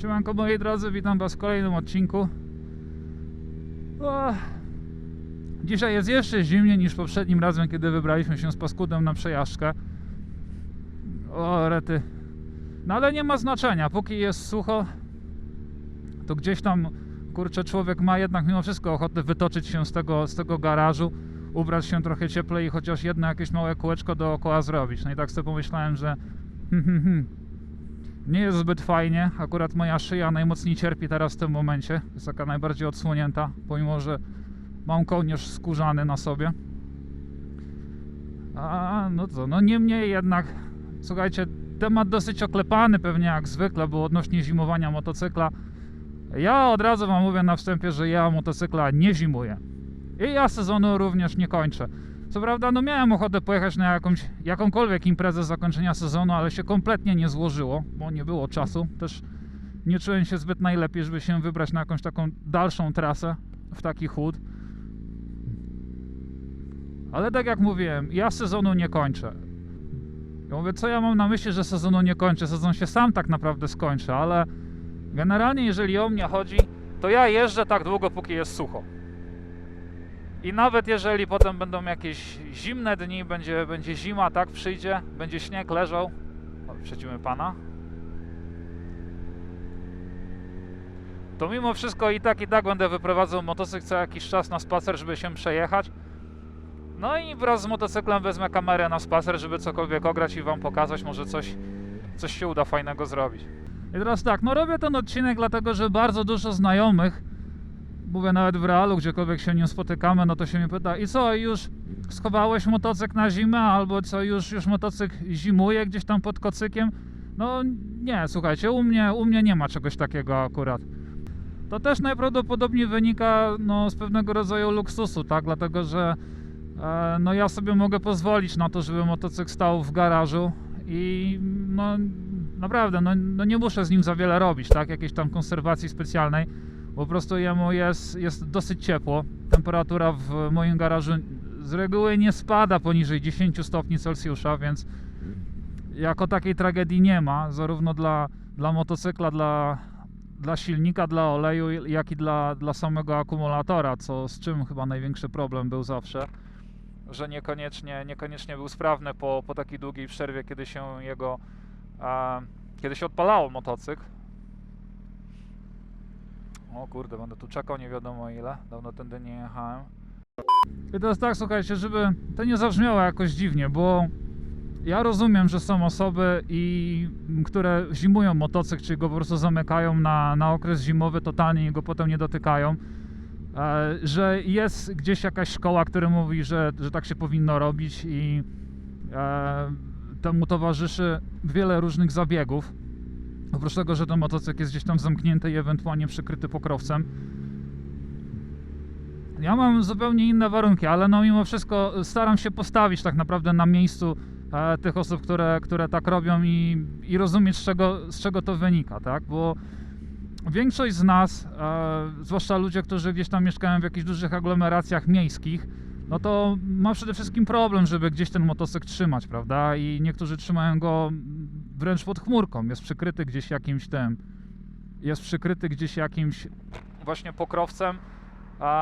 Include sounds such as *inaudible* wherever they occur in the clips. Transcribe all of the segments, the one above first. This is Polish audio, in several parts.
Siemanko moi drodzy, witam was w kolejnym odcinku. O, dzisiaj jest jeszcze zimniej niż poprzednim razem, kiedy wybraliśmy się z paskudem na przejażdżkę. O, rety. No ale nie ma znaczenia, póki jest sucho, to gdzieś tam, kurczę, człowiek ma jednak mimo wszystko ochotę wytoczyć się z tego, z tego garażu, ubrać się trochę cieplej i chociaż jedno jakieś małe kółeczko dookoła zrobić. No i tak sobie pomyślałem, że *laughs* hmm, hmm, hmm, nie jest zbyt fajnie. Akurat moja szyja najmocniej cierpi teraz w tym momencie. Jest taka najbardziej odsłonięta, pomimo że mam kołnierz skórzany na sobie. A no co, no niemniej jednak, słuchajcie, temat dosyć oklepany pewnie jak zwykle, bo odnośnie zimowania motocykla. Ja od razu wam mówię na wstępie, że ja motocykla nie zimuję. I ja sezonu również nie kończę. Co prawda, no miałem ochotę pojechać na jakąś, jakąkolwiek imprezę zakończenia sezonu, ale się kompletnie nie złożyło, bo nie było czasu. Też nie czułem się zbyt najlepiej, żeby się wybrać na jakąś taką dalszą trasę w taki chód. Ale tak jak mówiłem, ja sezonu nie kończę. Ja mówię, co ja mam na myśli, że sezonu nie kończę? Sezon się sam tak naprawdę skończy, ale generalnie jeżeli o mnie chodzi, to ja jeżdżę tak długo, póki jest sucho. I nawet jeżeli potem będą jakieś zimne dni, będzie, będzie zima, tak przyjdzie, będzie śnieg leżał. Przedzimy pana. To mimo wszystko i tak, i tak będę wyprowadzał motocykl co jakiś czas na spacer, żeby się przejechać. No i wraz z motocyklem wezmę kamerę na spacer, żeby cokolwiek ograć i wam pokazać, może coś, coś się uda fajnego zrobić. I teraz tak, no robię ten odcinek dlatego, że bardzo dużo znajomych mówię nawet w realu, gdziekolwiek się nie spotykamy, no to się mnie pyta i co, już schowałeś motocykl na zimę, albo co, już, już motocykl zimuje gdzieś tam pod kocykiem? No nie, słuchajcie, u mnie, u mnie nie ma czegoś takiego akurat. To też najprawdopodobniej wynika no, z pewnego rodzaju luksusu, tak, dlatego że e, no ja sobie mogę pozwolić na to, żeby motocykl stał w garażu i no naprawdę, no, no nie muszę z nim za wiele robić, tak, jakiejś tam konserwacji specjalnej po prostu jemu jest, jest dosyć ciepło. Temperatura w moim garażu z reguły nie spada poniżej 10 stopni Celsjusza, więc jako takiej tragedii nie ma, zarówno dla, dla motocykla, dla, dla silnika, dla oleju, jak i dla, dla samego akumulatora, co z czym chyba największy problem był zawsze, że niekoniecznie, niekoniecznie był sprawny po, po takiej długiej przerwie, kiedy się jego, a, kiedy się odpalało motocykl. O kurde, będę tu czekał nie wiadomo ile. Dawno tędy nie jechałem. I teraz tak, słuchajcie, żeby to nie zabrzmiało jakoś dziwnie, bo ja rozumiem, że są osoby, i, które zimują motocykl, czyli go po prostu zamykają na, na okres zimowy totalnie i go potem nie dotykają. E, że jest gdzieś jakaś szkoła, która mówi, że, że tak się powinno robić i e, temu towarzyszy wiele różnych zabiegów. Oprócz tego, że ten motocykl jest gdzieś tam zamknięty i ewentualnie przykryty pokrowcem. Ja mam zupełnie inne warunki, ale no mimo wszystko staram się postawić tak naprawdę na miejscu e, tych osób, które, które tak robią i, i rozumieć z czego, z czego to wynika, tak? Bo większość z nas, e, zwłaszcza ludzie, którzy gdzieś tam mieszkają w jakichś dużych aglomeracjach miejskich, no to ma przede wszystkim problem, żeby gdzieś ten motocykl trzymać, prawda? I niektórzy trzymają go wręcz pod chmurką, jest przykryty gdzieś jakimś tym, jest przykryty gdzieś jakimś właśnie pokrowcem,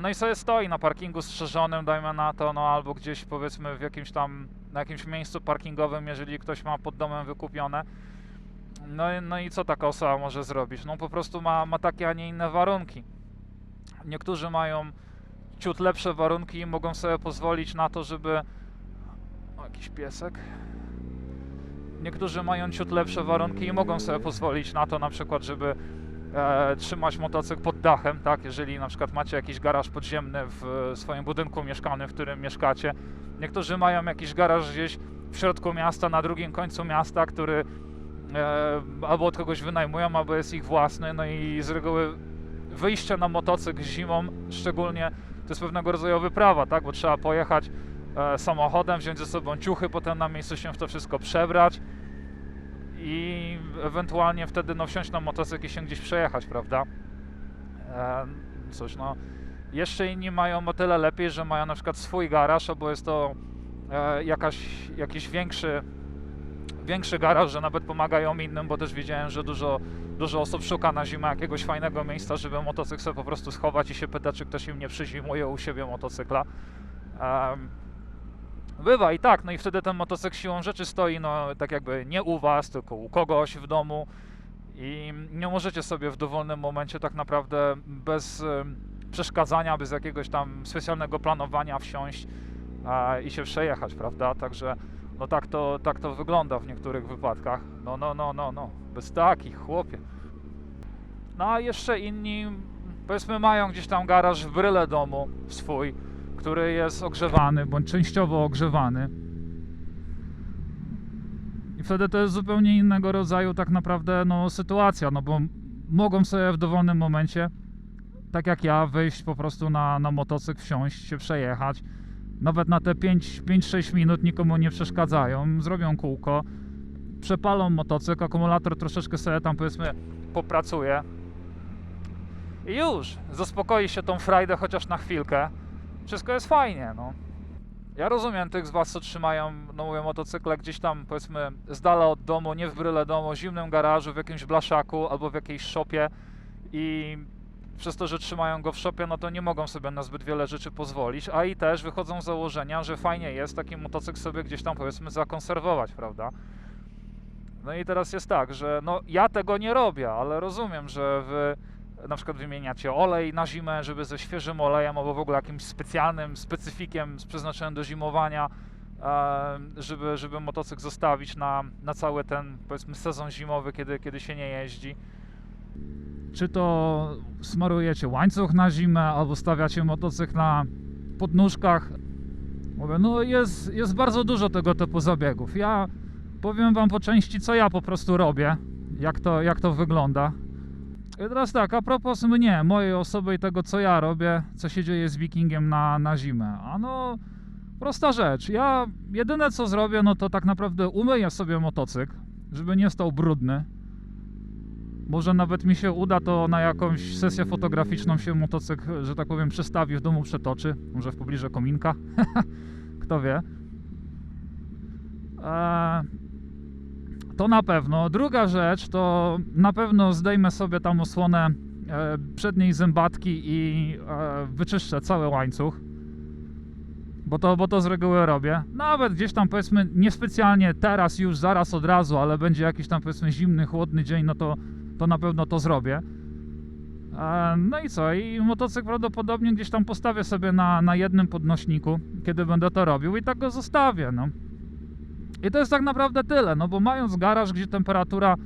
no i sobie stoi na parkingu strzeżonym, dajmy na to, no albo gdzieś powiedzmy w jakimś tam, na jakimś miejscu parkingowym, jeżeli ktoś ma pod domem wykupione. No, no i co taka osoba może zrobić? No po prostu ma, ma takie, a nie inne warunki. Niektórzy mają ciut lepsze warunki i mogą sobie pozwolić na to, żeby... O, jakiś piesek. Niektórzy mają ciut lepsze warunki i mogą sobie pozwolić na to na przykład, żeby e, trzymać motocykl pod dachem, tak? Jeżeli na przykład macie jakiś garaż podziemny w swoim budynku mieszkalnym, w którym mieszkacie. Niektórzy mają jakiś garaż gdzieś w środku miasta, na drugim końcu miasta, który e, albo od kogoś wynajmują, albo jest ich własny, no i z reguły wyjście na motocykl zimą szczególnie to jest pewnego rodzaju wyprawa, tak? Bo trzeba pojechać samochodem, wziąć ze sobą ciuchy, potem na miejscu się w to wszystko przebrać i ewentualnie wtedy no, wsiąść na motocykl i się gdzieś przejechać, prawda? E, cóż, no, jeszcze inni mają o tyle lepiej, że mają na przykład swój garaż, albo jest to e, jakaś, jakiś większy, większy garaż, że nawet pomagają innym, bo też widziałem, że dużo, dużo osób szuka na zimę jakiegoś fajnego miejsca, żeby motocykl sobie po prostu schować i się pyta, czy ktoś im nie przyzimuje u siebie motocykla. Em, bywa i tak, no i wtedy ten motocykl siłą rzeczy stoi, no tak jakby nie u was, tylko u kogoś w domu i nie możecie sobie w dowolnym momencie tak naprawdę bez em, przeszkadzania, bez jakiegoś tam specjalnego planowania wsiąść i się przejechać, prawda? Także no tak to, tak to wygląda w niektórych wypadkach. No, no, no, no, no, bez takich, chłopie. No a jeszcze inni, powiedzmy, mają gdzieś tam garaż w bryle domu swój, który jest ogrzewany, bądź częściowo ogrzewany. I wtedy to jest zupełnie innego rodzaju tak naprawdę no, sytuacja, no bo mogą sobie w dowolnym momencie, tak jak ja, wyjść po prostu na, na motocykl, wsiąść, się przejechać. Nawet na te 5-6 minut nikomu nie przeszkadzają, zrobią kółko, przepalą motocykl, akumulator troszeczkę sobie tam powiedzmy popracuje i już, zaspokoi się tą frajdę chociaż na chwilkę. Wszystko jest fajnie, no. Ja rozumiem tych z Was, co trzymają, no mówię, motocykle gdzieś tam, powiedzmy, z dala od domu, nie w bryle domu, w zimnym garażu, w jakimś blaszaku albo w jakiejś szopie i przez to, że trzymają go w szopie, no to nie mogą sobie na zbyt wiele rzeczy pozwolić, a i też wychodzą z założenia, że fajnie jest taki motocykl sobie gdzieś tam, powiedzmy, zakonserwować, prawda? No i teraz jest tak, że no ja tego nie robię, ale rozumiem, że wy na przykład wymieniacie olej na zimę, żeby ze świeżym olejem albo w ogóle jakimś specjalnym specyfikiem z przeznaczeniem do zimowania, e, żeby, żeby motocykl zostawić na, na cały ten powiedzmy sezon zimowy, kiedy, kiedy się nie jeździ. Czy to smarujecie łańcuch na zimę, albo stawiacie motocykl na podnóżkach. Mówię, no jest, jest bardzo dużo tego typu zabiegów. Ja powiem wam po części, co ja po prostu robię, jak to, jak to wygląda. I teraz tak, a propos mnie, mojej osoby i tego, co ja robię, co się dzieje z Wikingiem na, na zimę. A no, prosta rzecz. Ja jedyne, co zrobię, no to tak naprawdę umyję sobie motocykl, żeby nie stał brudny. Może nawet mi się uda to na jakąś sesję fotograficzną się motocykl, że tak powiem, przestawi w domu przetoczy. Może w pobliżu kominka. *laughs* Kto wie. Eee, to na pewno. Druga rzecz to na pewno zdejmę sobie tam osłonę e, przedniej zębatki i e, wyczyszczę cały łańcuch. Bo to, bo to z reguły robię. Nawet gdzieś tam powiedzmy niespecjalnie teraz już, zaraz od razu, ale będzie jakiś tam powiedzmy zimny, chłodny dzień, no to, to na pewno to zrobię. E, No i co? I motocykl prawdopodobnie gdzieś tam postawię sobie na, na jednym podnośniku, kiedy będę to robił i tak go zostawię, no. I to jest tak naprawdę tyle, no bo mając garaż, gdzie temperatura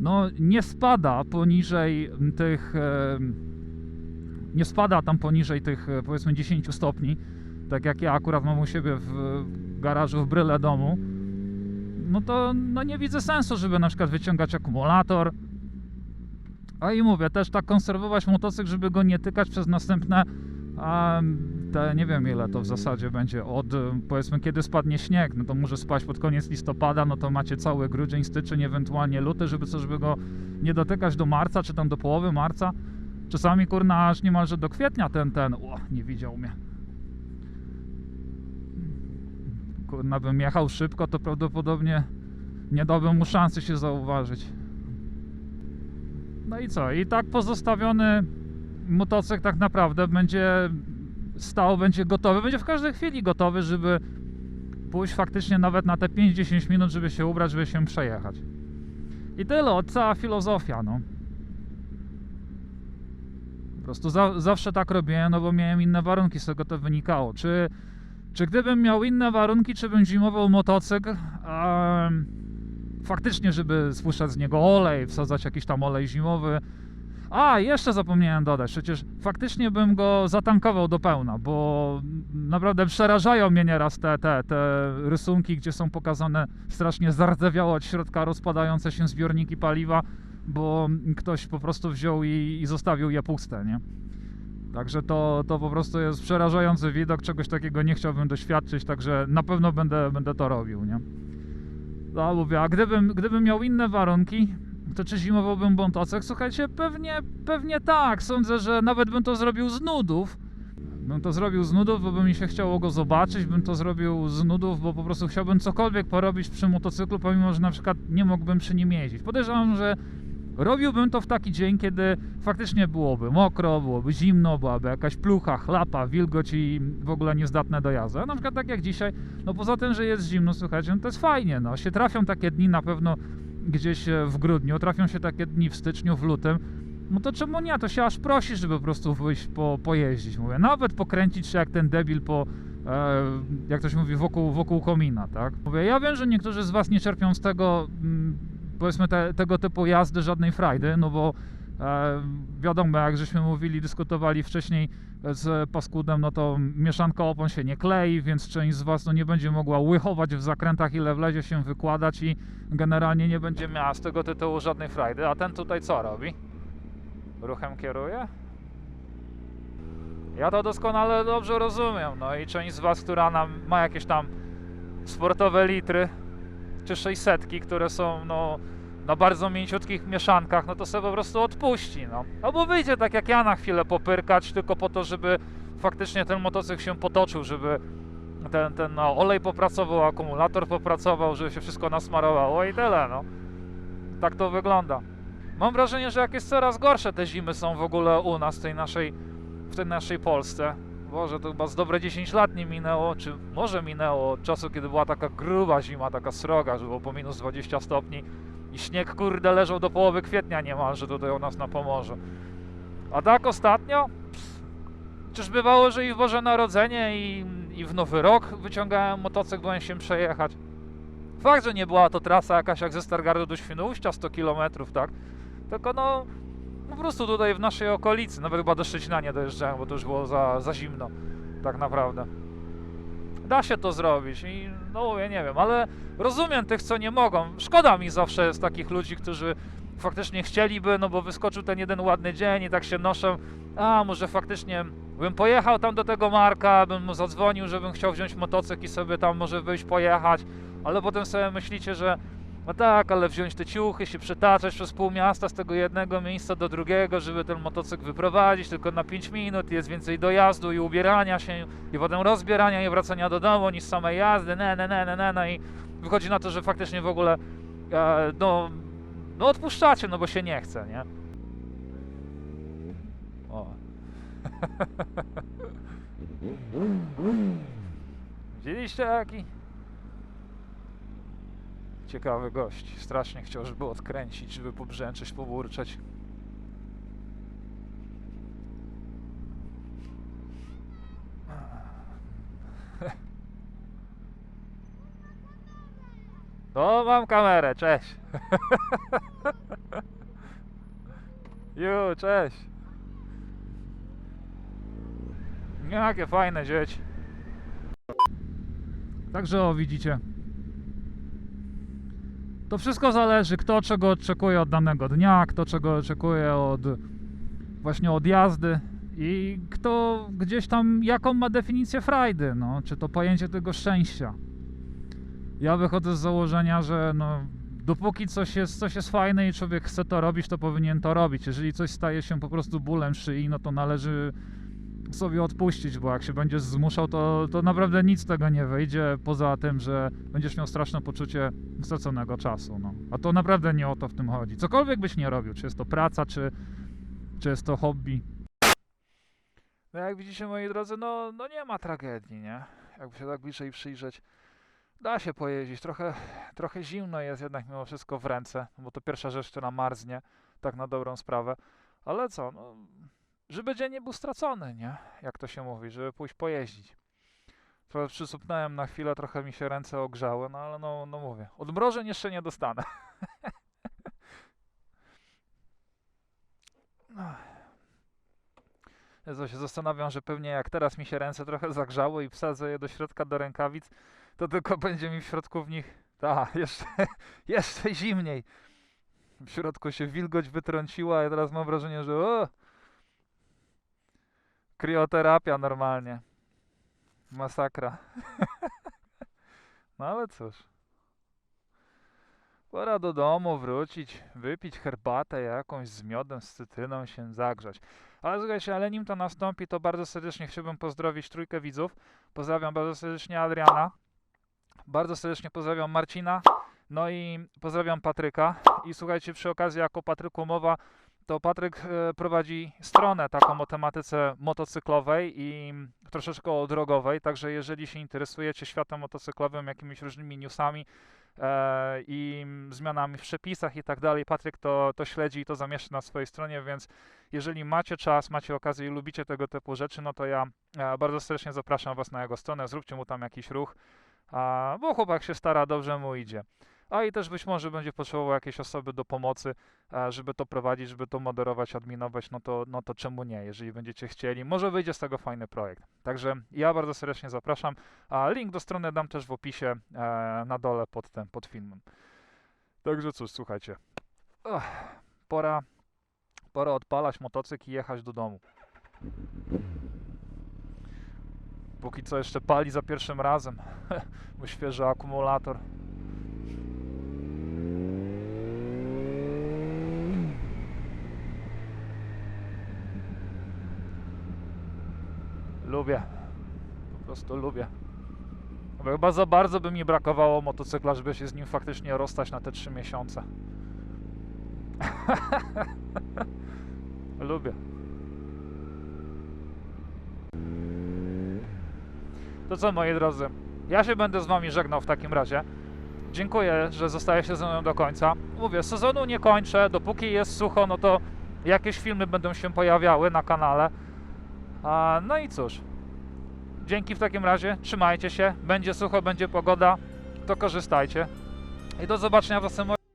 no, nie spada poniżej tych. Nie spada tam poniżej tych e, powiedzmy 10 stopni, tak jak ja akurat mam u siebie w garażu w bryle domu, no to no nie widzę sensu, żeby na przykład wyciągać akumulator. A i mówię, też tak konserwować motocykl, żeby go nie tykać przez następne a te nie wiem ile to w zasadzie będzie od y, powiedzmy kiedy spadnie śnieg, no to może spaść pod koniec listopada, no to macie cały grudzień, styczeń, ewentualnie luty, żeby coś, żeby go nie dotykać do marca, czy tam do połowy marca. Czasami kurna aż niemalże do kwietnia ten, ten, o, nie widział mnie. Kurna bym jechał szybko, to prawdopodobnie nie dałbym mu szansy się zauważyć. No i co? I tak pozostawiony motocykl tak naprawdę będzie stał, będzie gotowy, będzie w każdej chwili gotowy, żeby pójść faktycznie nawet na te 5-10 minut, żeby się ubrać, żeby się przejechać. I tyle, cała filozofia, no. Po prostu za, zawsze tak robiłem, no bo miałem inne warunki, z tego to wynikało. Czy, czy gdybym miał inne warunki, czy bym zimował motocykl, em, faktycznie, żeby spuszczać z niego olej, wsadzać jakiś tam olej zimowy, a, jeszcze zapomniałem dodać, przecież faktycznie bym go zatankował do pełna, bo naprawdę przerażają mnie nieraz te, te, te rysunki, gdzie są pokazane strasznie zardzewiałe od środka rozpadające się zbiorniki paliwa, bo ktoś po prostu wziął i, i zostawił je puste, nie? Także to, to po prostu jest przerażający widok, czegoś takiego nie chciałbym doświadczyć, także na pewno będę, będę to robił, nie? No mówię, a gdybym, gdybym miał inne warunki, to czy zimowałbym motocykl? Słuchajcie, pewnie, pewnie tak. Sądzę, że nawet bym to zrobił z nudów, Bym to zrobił z nudów, bo by mi się chciało go zobaczyć, bym to zrobił z nudów, bo po prostu chciałbym cokolwiek porobić przy motocyklu, pomimo, że na przykład nie mógłbym przy nim jeździć. Podejrzewam, że robiłbym to w taki dzień, kiedy faktycznie byłoby mokro, byłoby zimno, byłaby jakaś plucha, chlapa, wilgoć i w ogóle niezdatne do jazdy. A na przykład tak jak dzisiaj, no poza tym, że jest zimno, słuchajcie, no to jest fajnie, no się trafią takie dni na pewno gdzieś e, w grudniu, trafią się takie dni w styczniu, w lutym, no to czemu nie? To się aż prosi, żeby po prostu wyjść po, pojeździć, mówię. Nawet pokręcić się jak ten debil po, e, jak ktoś mówi, wokół, wokół komina, tak? Mówię, ja wiem, że niektórzy z Was nie czerpią z tego, mm, powiedzmy, te, tego typu jazdy żadnej frajdy, no bo wiadomo, jak żeśmy mówili, dyskutowali wcześniej z Paskudem, no to mieszanka opon się nie klei, więc część z Was no, nie będzie mogła łychować w zakrętach, ile wlezie się wykładać i generalnie nie będzie miała z tego tytułu żadnej frajdy. A ten tutaj co robi? ruchem kieruje? Ja to doskonale dobrze rozumiem. No i część z Was, która nam ma jakieś tam sportowe litry czy 600, które są no, na bardzo mięciutkich mieszankach, no to sobie po prostu odpuści. No. Albo wyjdzie tak jak ja na chwilę popyrkać, tylko po to, żeby faktycznie ten motocykl się potoczył, żeby ten, ten no, olej popracował, akumulator popracował, żeby się wszystko nasmarowało i tyle. No. Tak to wygląda. Mam wrażenie, że jakieś coraz gorsze te zimy są w ogóle u nas, w tej naszej, w tej naszej Polsce. Boże, to chyba z dobre 10 lat nie minęło, czy może minęło od czasu, kiedy była taka gruba zima, taka sroga, że było po minus 20 stopni i śnieg, kurde, leżał do połowy kwietnia niemalże tutaj u nas na Pomorzu. A tak ostatnio? Pff, Czyż bywało, że i w Boże Narodzenie i, i w Nowy Rok wyciągałem motocykl, byłem się przejechać. Fakt, że nie była to trasa jakaś jak ze Stargardu do Świnoujścia 100 km, tak? Tylko no, po prostu tutaj w naszej okolicy, nawet chyba do Szczecina nie dojeżdżałem, bo to już było za, za zimno, tak naprawdę. Da się to zrobić i no ja nie wiem, ale rozumiem tych, co nie mogą. Szkoda mi zawsze jest takich ludzi, którzy faktycznie chcieliby, no bo wyskoczył ten jeden ładny dzień i tak się noszą, a może faktycznie bym pojechał tam do tego Marka, bym mu zadzwonił, żebym chciał wziąć motocykl i sobie tam może wyjść pojechać, ale potem sobie myślicie, że no tak, ale wziąć te ciuchy, się przetaczać przez pół miasta z tego jednego miejsca do drugiego, żeby ten motocykl wyprowadzić tylko na 5 minut, jest więcej dojazdu i ubierania się i potem rozbierania i wracania do domu niż samej jazdy, ne, ne, ne, ne, ne, ne i wychodzi na to, że faktycznie w ogóle e, no, no odpuszczacie, no bo się nie chce, nie? O. *laughs* Widzieliście jaki? Ciekawy gość. Strasznie chciał, żeby odkręcić, żeby pobrzęczeć, poburczeć. No, mam kamerę, cześć. *laughs* Ju, cześć. Jakie fajne dzieci. Także o, widzicie. To wszystko zależy, kto czego oczekuje od danego dnia, kto czego oczekuje od właśnie od jazdy i kto gdzieś tam, jaką ma definicję frajdy, no, czy to pojęcie tego szczęścia. Ja wychodzę z założenia, że no, dopóki coś jest, coś jest fajne i człowiek chce to robić, to powinien to robić. Jeżeli coś staje się po prostu bólem szyi, no to należy sobie odpuścić, bo jak się będziesz zmuszał, to, to naprawdę nic z tego nie wyjdzie, poza tym, że będziesz miał straszne poczucie straconego czasu. No. A to naprawdę nie o to w tym chodzi. Cokolwiek byś nie robił, czy jest to praca, czy, czy jest to hobby. No jak widzicie, moi drodzy, no, no nie ma tragedii, nie? Jakby się tak bliżej przyjrzeć. Da się pojeździć, trochę, trochę zimno jest jednak mimo wszystko w ręce, bo to pierwsza rzecz, która marznie, tak na dobrą sprawę. Ale co, no, żeby dzień nie był stracony, nie? Jak to się mówi, żeby pójść pojeździć. Trochę przysupnąłem na chwilę, trochę mi się ręce ogrzały, no ale no, no mówię, odmrożeń jeszcze nie dostanę. *laughs* Jezu, się zastanawiam, że pewnie jak teraz mi się ręce trochę zagrzały i wsadzę je do środka do rękawic, to tylko *laughs* będzie mi w środku w nich, ta, *laughs* jeszcze, jeszcze zimniej. W środku się wilgoć wytrąciła, a ja teraz mam wrażenie, że o, Krioterapia normalnie. Masakra. *laughs* No ale cóż. Pora do domu wrócić, wypić herbatę jakąś z miodem, z cytryną, się zagrzać. Ale słuchajcie, ale nim to nastąpi, to bardzo serdecznie chciałbym pozdrowić trójkę widzów. Pozdrawiam bardzo serdecznie Adriana. Bardzo serdecznie pozdrawiam Marcina. No i pozdrawiam Patryka. I słuchajcie, przy okazji, jako Patryku mowa, to Patryk e, prowadzi stronę taką o tematyce motocyklowej i troszeczkę o drogowej. Także jeżeli się interesujecie światem motocyklowym, jakimiś różnymi newsami e, i zmianami w przepisach i tak dalej, Patryk to, to śledzi i to zamieszcza na swojej stronie, więc jeżeli macie czas, macie okazję i lubicie tego typu rzeczy, no to ja e, bardzo serdecznie zapraszam Was na jego stronę. Zróbcie mu tam jakiś ruch, a, bo chłopak się stara, dobrze mu idzie. A i też być może będzie potrzebował jakiejś osoby do pomocy, żeby to prowadzić, żeby to moderować, adminować, no to, no to czemu nie, jeżeli będziecie chcieli. Może wyjdzie z tego fajny projekt. Także ja bardzo serdecznie zapraszam. A link do strony dam też w opisie e, na dole pod tym, pod filmem. Także cóż, słuchajcie. Pora, pora odpalać motocykl i jechać do domu. Póki co jeszcze pali za pierwszym razem, *laughs* bo świeży akumulator. Lubię. Po prostu lubię. Chyba za bardzo by mi brakowało motocykla, żeby się z nim faktycznie rozstać na te 3 miesiące. *laughs* lubię. To co, moi drodzy, ja się będę z wami żegnał w takim razie. Dziękuję, że zostajecie ze mną do końca. Mówię, sezonu nie kończę, dopóki jest sucho, no to jakieś filmy będą się pojawiały na kanale. No i cóż, dzięki w takim razie, trzymajcie się, będzie sucho, będzie pogoda, to korzystajcie. I do zobaczenia w następnym